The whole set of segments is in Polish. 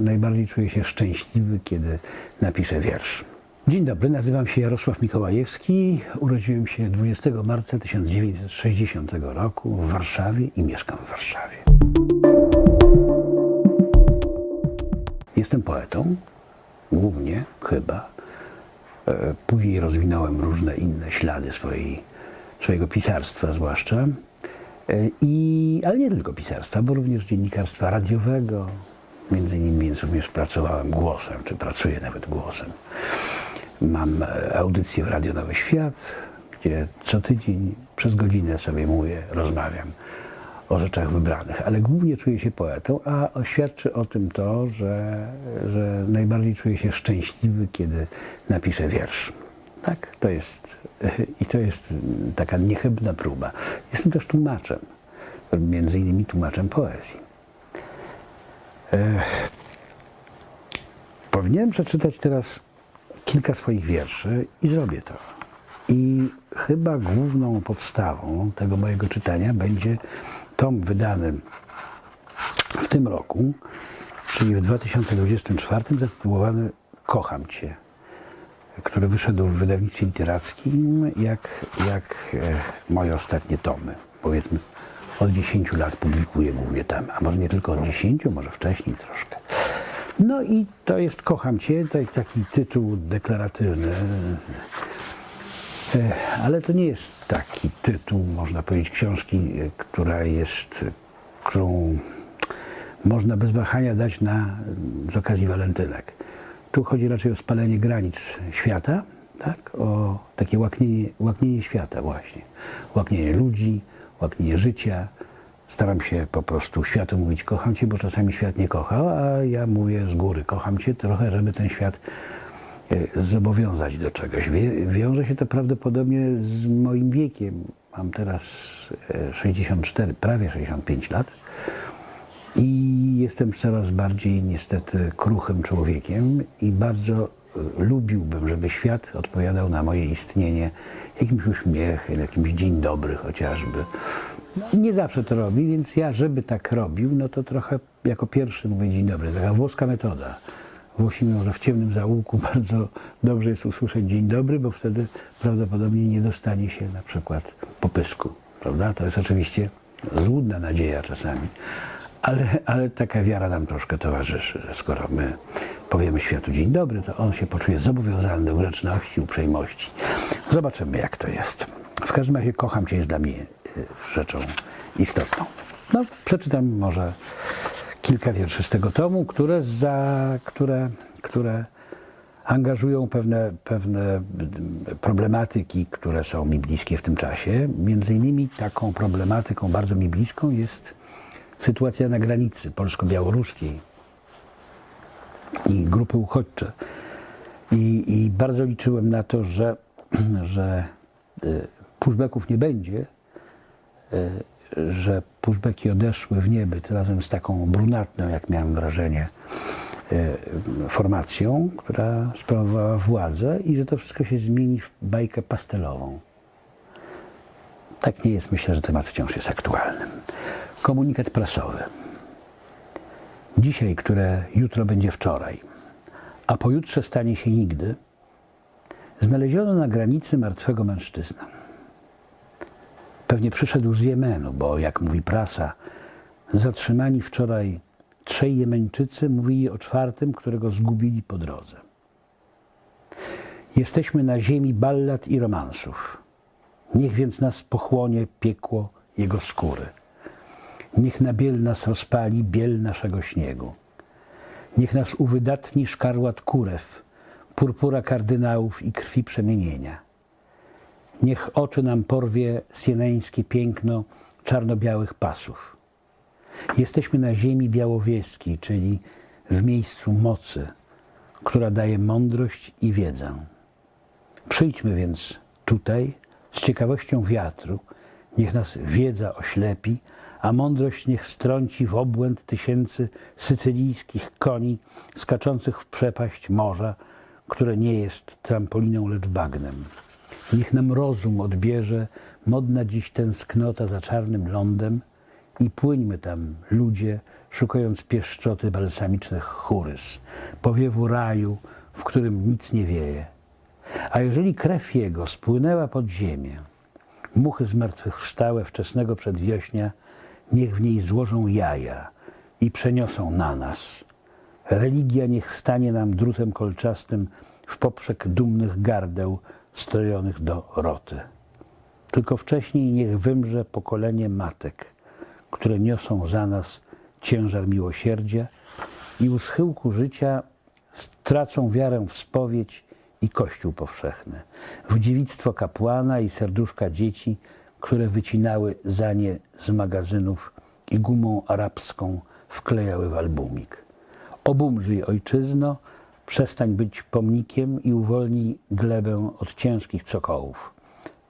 Najbardziej czuję się szczęśliwy, kiedy napiszę wiersz. Dzień dobry, nazywam się Jarosław Mikołajewski. Urodziłem się 20 marca 1960 roku w Warszawie i mieszkam w Warszawie. Jestem poetą, głównie, chyba. E, Później rozwinąłem różne inne ślady swojej, swojego pisarstwa zwłaszcza. E, I, ale nie tylko pisarstwa, bo również dziennikarstwa radiowego. Między innymi również pracowałem głosem, czy pracuję nawet głosem. Mam e, audycję w Radio Nowy Świat, gdzie co tydzień przez godzinę sobie mówię, rozmawiam o rzeczach wybranych, ale głównie czuję się poetą, a świadczy o tym to, że, że najbardziej czuję się szczęśliwy, kiedy napiszę wiersz. Tak, to jest i to jest taka niechybna próba. Jestem też tłumaczem, między innymi tłumaczem poezji. Powinienem przeczytać teraz kilka swoich wierszy i zrobię to. I chyba główną podstawą tego mojego czytania będzie tom wydany w tym roku, czyli w 2024, zatytułowany Kocham Cię, który wyszedł w wydawnictwie literackim jak, jak e, moje ostatnie tomy. Powiedzmy, od 10 lat publikuję głównie tam, a może nie tylko od 10, może wcześniej troszkę. No i to jest Kocham Cię, taki tytuł deklaratywny, E, ale to nie jest taki tytuł, można powiedzieć, książki, e, która jest, e, którą można bez wahania dać na, z okazji walentynek. Tu chodzi raczej o spalenie granic świata, tak? o takie łaknienie, łaknienie świata właśnie. Łaknienie ludzi, łaknienie życia. Staram się po prostu światu mówić kocham Cię, bo czasami świat nie kocha, a ja mówię z góry kocham Cię trochę, żeby ten świat e, zobowiązać do czegoś. Wiąże się to prawdopodobnie z moim wiekiem. Mam teraz e, 64, prawie 65 lat i jestem coraz bardziej niestety kruchym człowiekiem i bardzo e, lubiłbym, żeby świat odpowiadał na moje istnienie jakimś uśmiechem, jakimś dzień dobry chociażby. Nie zawsze to robi, więc ja, żeby tak robił, no to trochę jako pierwszy mówię dzień dobry. Taka włoska metoda. Włosi mówią, że w ciemnym zaułku bardzo dobrze jest usłyszeć dzień dobry, bo wtedy prawdopodobnie nie dostanie się na przykład popysku. Prawda? To jest oczywiście złudna nadzieja czasami, ale, ale taka wiara nam troszkę towarzyszy, skoro my powiemy światu dzień dobry, to on się poczuje zobowiązany do grzeczności, uprzejmości. Zobaczymy, jak to jest. W każdym razie kocham Cię jest dla mnie y, rzeczą istotną. No, przeczytam może kilka wierszy z tego tomu, które, za, które, które angażują pewne, pewne problematyki, które są mi bliskie w tym czasie. Między innymi taką problematyką bardzo mi bliską jest sytuacja na granicy polsko-białoruskiej i grupy uchodźcze. I, I bardzo liczyłem na to, że, że y, pushbacków nie będzie, y, że pushbacki odeszły w niebyt razem z taką brunatną, jak miałem wrażenie, y, formacją, która sprawowała władzę i że to wszystko się zmieni w bajkę pastelową. Tak nie jest. Myślę, że temat wciąż jest aktualny. Komunikat prasowy. Dzisiaj, które jutro będzie wczoraj, a pojutrze stanie się nigdy, znaleziono na granicy martwego mężczyznę. Pewnie przyszedł z Jemenu, bo jak mówi prasa, zatrzymani wczoraj trzej Jemeńczycy mówili o czwartym, którego zgubili po drodze. Jesteśmy na ziemi ballad i romansów. Niech więc nas pochłonie piekło jego skóry. Niech na biel nas rozpali biel naszego śniegu. Niech nas uwydatni szkarłat kurew, purpura kardynałów i krwi przemienienia. Niech oczy nam porwie sieneńskie piękno czarno-białych pasów. Jesteśmy na ziemi białowieskiej, czyli w miejscu mocy, która daje mądrość i wiedzę. Przyjdźmy więc tutaj z ciekawością wiatru, niech nas wiedza oślepi, a mądrość niech strąci w obłęd tysięcy sycylijskich koni skaczących w przepaść morza, które nie jest trampoliną, lecz bagnem. Niech nam rozum odbierze modna dziś tęsknota za czarnym lądem i płyńmy tam, ludzie, szukając pieszczoty balsamicznych chórys, powiewu raju, w którym nic nie wieje. A jeżeli krew jego spłynęła pod ziemię, muchy zmartwychwstałe wczesnego przedwiośnia, niech w niej złożą jaja i przeniosą na nas. Religia niech stanie nam drutem kolczastym w poprzek dumnych gardeł strojonych do roty. Tylko wcześniej niech wymrze pokolenie matek, które niosą za nas ciężar miłosierdzia i u schyłku życia stracą wiarę w spowiedź i Kościół powszechny, w dziewictwo kapłana i serduszka dzieci, które wycinały za nie z magazynów i gumą arabską wklejały w albumik. Obumrzyj ojczyzno, przestań być pomnikiem i uwolnij glebę od ciężkich cokołów.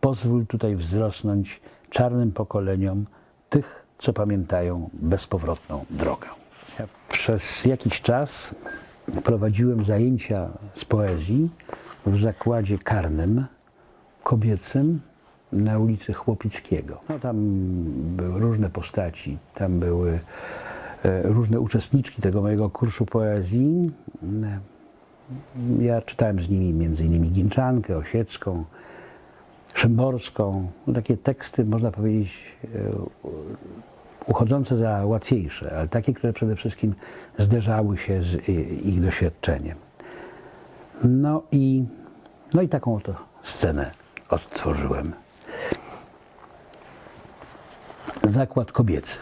Pozwól tutaj wzrosnąć czarnym pokoleniom tych, co pamiętają bezpowrotną drogę. Ja przez jakiś czas prowadziłem zajęcia z poezji w zakładzie karnym kobiecym na ulicy Chłopickiego. No, tam były różne postaci, tam były e, różne uczestniczki tego mojego kursu poezji. E, Ja czytałem z nimi innymi Ginczankę, Osiecką, Szymborską. No, takie teksty, można powiedzieć, e, uchodzące za łatwiejsze, ale takie, które przede wszystkim zderzały się z ich doświadczeniem. No i, no i taką oto scenę odtworzyłem. Zakład kobiecy.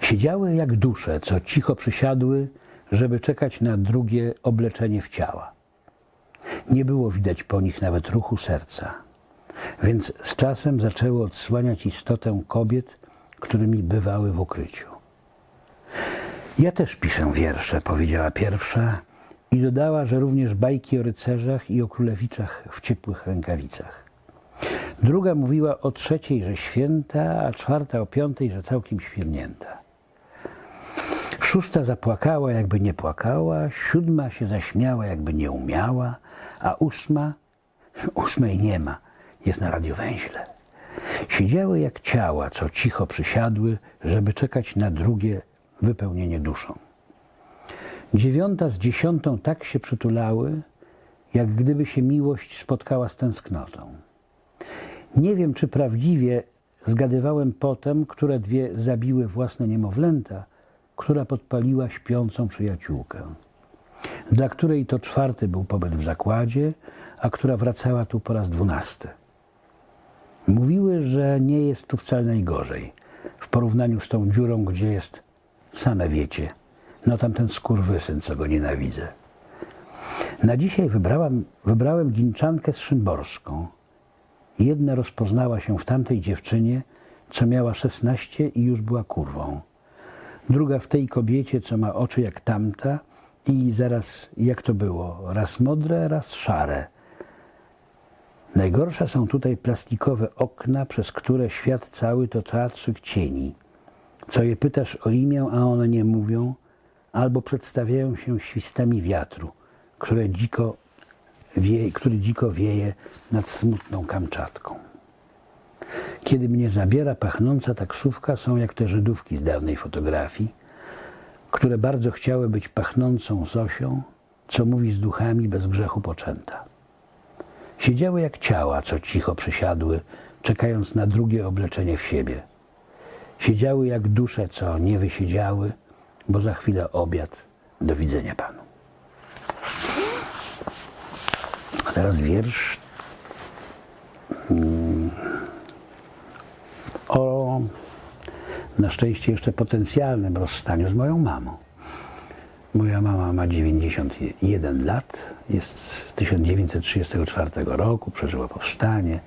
Siedziały jak dusze, co cicho przysiadły, żeby czekać na drugie obleczenie w ciała. Nie było widać po nich nawet ruchu serca, więc z czasem zaczęły odsłaniać istotę kobiet, którymi bywały w ukryciu. Ja też piszę wiersze, powiedziała pierwsza i dodała, że również bajki o rycerzach i o królewiczach w ciepłych rękawicach. Druga mówiła o trzeciej, że święta, a czwarta o piątej, że całkiem świernięta. Szósta zapłakała, jakby nie płakała, siódma się zaśmiała, jakby nie umiała, a ósma, ósmej nie ma, jest na radiowęźle. Siedziały jak ciała, co cicho przysiadły, żeby czekać na drugie wypełnienie duszą. Dziewiąta z dziesiątą tak się przytulały, jak gdyby się miłość spotkała z tęsknotą. Nie wiem, czy prawdziwie zgadywałem potem, które dwie zabiły własne niemowlęta, która podpaliła śpiącą przyjaciółkę, dla której to czwarty był pobyt w zakładzie, a która wracała tu po raz dwunasty. Mówiły, że nie jest tu wcale najgorzej w porównaniu z tą dziurą, gdzie jest, same wiecie, no tamten skurwysyn, co go nienawidzę. Na dzisiaj wybrałem Ginczankę z Szymborską. Jedna rozpoznała się w tamtej dziewczynie, co miała 16 i już była kurwą. Druga w tej kobiecie, co ma oczy jak tamta i zaraz jak to było, raz modre, raz szare. Najgorsze są tutaj plastikowe okna, przez które świat cały to teatrzyk cieni. Co je pytasz o imię, a one nie mówią, albo przedstawiają się świstami wiatru, które dziko który dziko wieje nad smutną Kamczatką. Kiedy mnie zabiera pachnąca taksówka, są jak te Żydówki z dawnej fotografii, które bardzo chciały być pachnącą Zosią, co mówi z duchami bez grzechu poczęta. Siedziały jak ciała, co cicho przysiadły, czekając na drugie obleczenie w siebie. Siedziały jak dusze, co nie wysiedziały, bo za chwilę obiad. Do widzenia panu. A teraz wiersz mm, o na szczęście jeszcze potencjalnym rozstaniu z moją mamą. Moja mama ma 91 lat, jest z 1934 roku, przeżyła powstanie.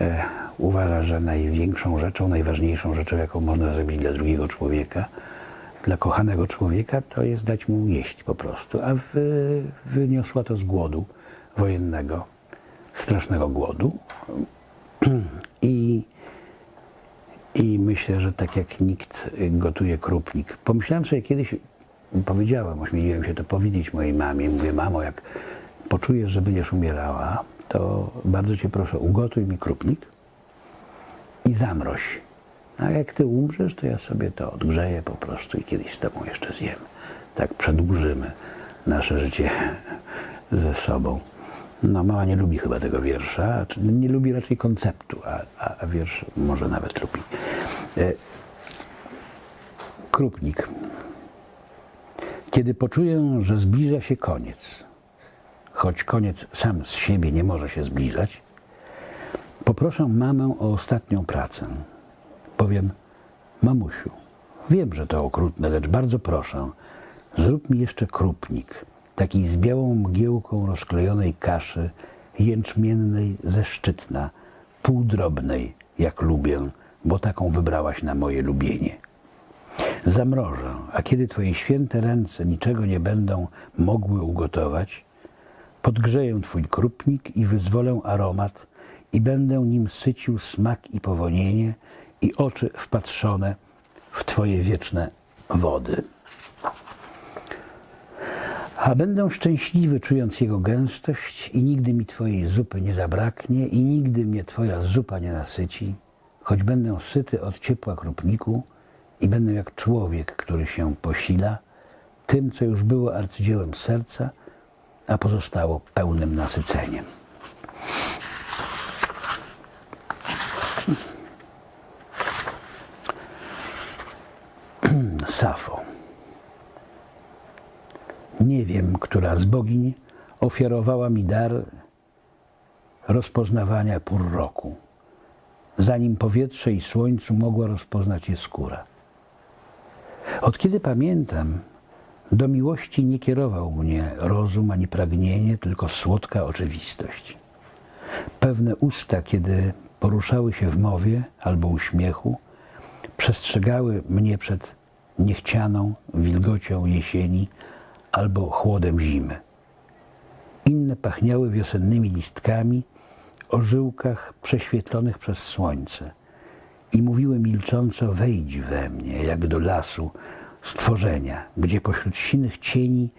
E, uważa, że największą rzeczą, najważniejszą rzeczą, jaką można zrobić dla drugiego człowieka, dla kochanego człowieka, to jest dać mu jeść po prostu. A wy, wyniosła to z głodu wojennego, strasznego głodu. I i myślę, że tak jak nikt gotuje krupnik. Pomyślałem sobie kiedyś, powiedziałem, ośmieliłem się to powiedzieć mojej mamie. Mówię, mamo, jak poczujesz, że będziesz umierała, to bardzo cię proszę, ugotuj mi krupnik i zamroź. A jak ty umrzesz, to ja sobie to odgrzeję po prostu i kiedyś z tobą jeszcze zjem. Tak przedłużymy nasze życie ze sobą. No, mama nie lubi chyba tego wiersza, nie lubi raczej konceptu, a, a, a wiersz może nawet lubi. E, Krupnik. Kiedy poczuję, że zbliża się koniec, choć koniec sam z siebie nie może się zbliżać, poproszę mamę o ostatnią pracę. Powiem, mamusiu, wiem, że to okrutne, lecz bardzo proszę, zrób mi jeszcze krupnik, taki z białą mgiełką rozklejonej kaszy, jęczmiennej ze szczytna, półdrobnej, jak lubię, bo taką wybrałaś na moje lubienie. Zamrożę, a kiedy Twoje święte ręce niczego nie będą mogły ugotować, podgrzeję Twój krupnik i wyzwolę aromat i będę nim sycił smak i powonienie i oczy wpatrzone w Twoje wieczne wody. A będę szczęśliwy, czując jego gęstość i nigdy mi Twojej zupy nie zabraknie i nigdy mnie Twoja zupa nie nasyci, choć będę syty od ciepła krupniku i będę jak człowiek, który się posila tym, co już było arcydziełem serca, a pozostało pełnym nasyceniem. Safo. Nie wiem, która z bogiń ofiarowała mi dar rozpoznawania pór roku, zanim powietrze i słońcu mogła rozpoznać je skóra. Od kiedy pamiętam, do miłości nie kierował mnie rozum ani pragnienie, tylko słodka oczywistość. Pewne usta, kiedy poruszały się w mowie albo uśmiechu, przestrzegały mnie przed niechcianą wilgocią jesieni albo chłodem zimy. Inne pachniały wiosennymi listkami o żyłkach prześwietlonych przez słońce i mówiły milcząco: Wejdź we mnie, jak do lasu stworzenia, gdzie pośród sinych cieni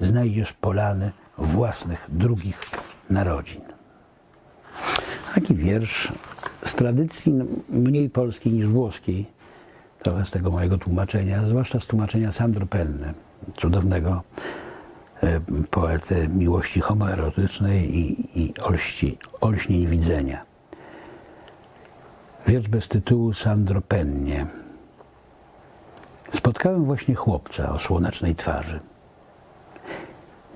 znajdziesz polany własnych drugich narodzin. Taki wiersz z tradycji mniej polskiej niż włoskiej, trochę z tego mojego tłumaczenia, zwłaszcza z tłumaczenia Sandro Penne, cudownego e, poety miłości homoerotycznej i, i olści, olśnień widzenia. Wiersz bez tytułu Sandro Penne. Spotkałem właśnie chłopca o słonecznej twarzy.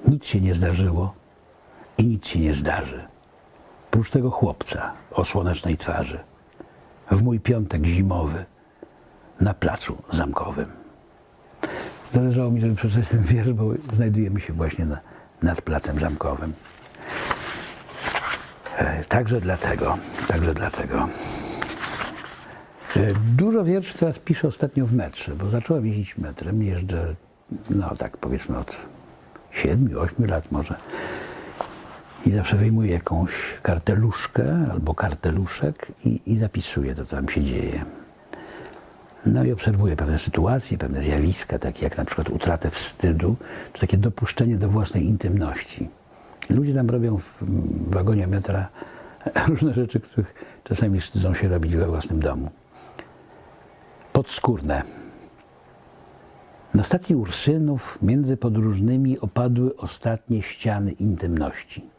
Nic się nie zdarzyło i nic się nie zdarzy. Prócz tego chłopca o słonecznej twarzy. W mój piątek zimowy na placu zamkowym. Zależało mi, żeby przeczytać ten wiersz, bo znajdujemy się właśnie na, nad placem zamkowym. E, Także dlatego, także dlatego. E, Dużo wierszy teraz piszę ostatnio w metrze, bo zacząłem jeździć metrem. Jeżdżę, no tak powiedzmy od 7-8 lat może. I zawsze wyjmuję jakąś karteluszkę albo karteluszek i, i zapisuję co tam się dzieje. No i obserwuję pewne sytuacje, pewne zjawiska, takie jak na przykład utratę wstydu, czy takie dopuszczenie do własnej intymności. Ludzie tam robią w wagonie metra różne rzeczy, których czasami wstydzą się robić we własnym domu. Podskórne. Na stacji Ursynów między podróżnymi opadły ostatnie ściany intymności.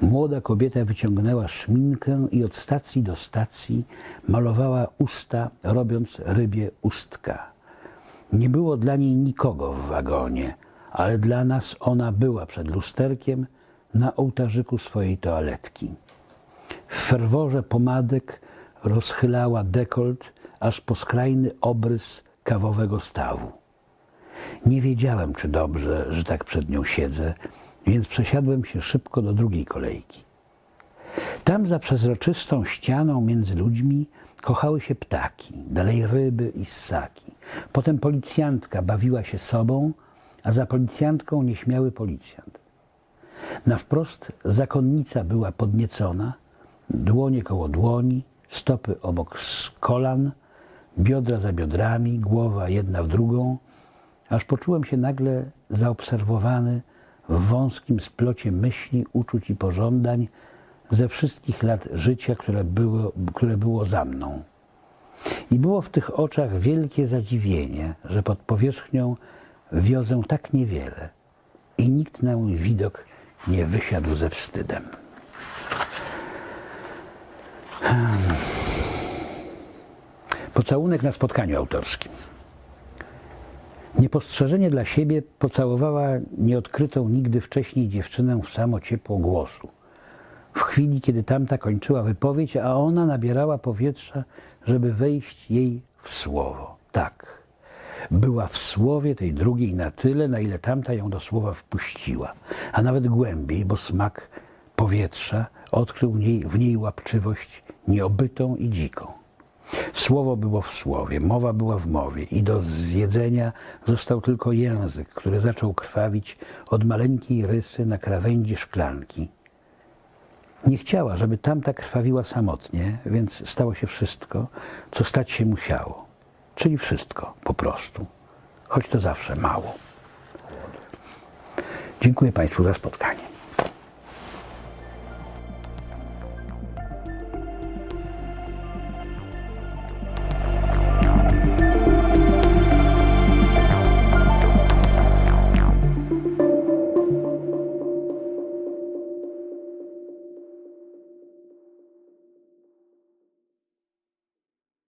Młoda kobieta wyciągnęła szminkę i od stacji do stacji malowała usta, robiąc rybie ustka. Nie było dla niej nikogo w wagonie, ale dla nas ona była przed lusterkiem na ołtarzyku swojej toaletki. W ferworze pomadek rozchylała dekolt aż po skrajny obrys kawowego stawu. Nie wiedziałem, czy dobrze, że tak przed nią siedzę, więc przesiadłem się szybko do drugiej kolejki. Tam za przezroczystą ścianą między ludźmi kochały się ptaki, dalej ryby i ssaki. Potem policjantka bawiła się sobą, a za policjantką nieśmiały policjant. Na wprost zakonnica była podniecona, dłonie koło dłoni, stopy obok kolan, biodra za biodrami, głowa jedna w drugą, aż poczułem się nagle zaobserwowany w wąskim splocie myśli, uczuć i pożądań ze wszystkich lat życia, które było, które było za mną. I było w tych oczach wielkie zadziwienie, że pod powierzchnią wiozę tak niewiele i nikt na mój widok nie wysiadł ze wstydem. Pocałunek na spotkaniu autorskim. Niepostrzeżenie dla siebie pocałowała nieodkrytą nigdy wcześniej dziewczynę w samo ciepło głosu. W chwili, kiedy tamta kończyła wypowiedź, a ona nabierała powietrza, żeby wejść jej w słowo. Tak, była w słowie tej drugiej na tyle, na ile tamta ją do słowa wpuściła, a nawet głębiej, bo smak powietrza odkrył w niej, łapczywość nieobytą i dziką. Słowo było w słowie, mowa była w mowie i do zjedzenia został tylko język, który zaczął krwawić od maleńkiej rysy na krawędzi szklanki. Nie chciała, żeby tamta krwawiła samotnie, więc stało się wszystko, co stać się musiało. Czyli wszystko, po prostu. Choć to zawsze mało. Dziękuję Państwu za spotkanie.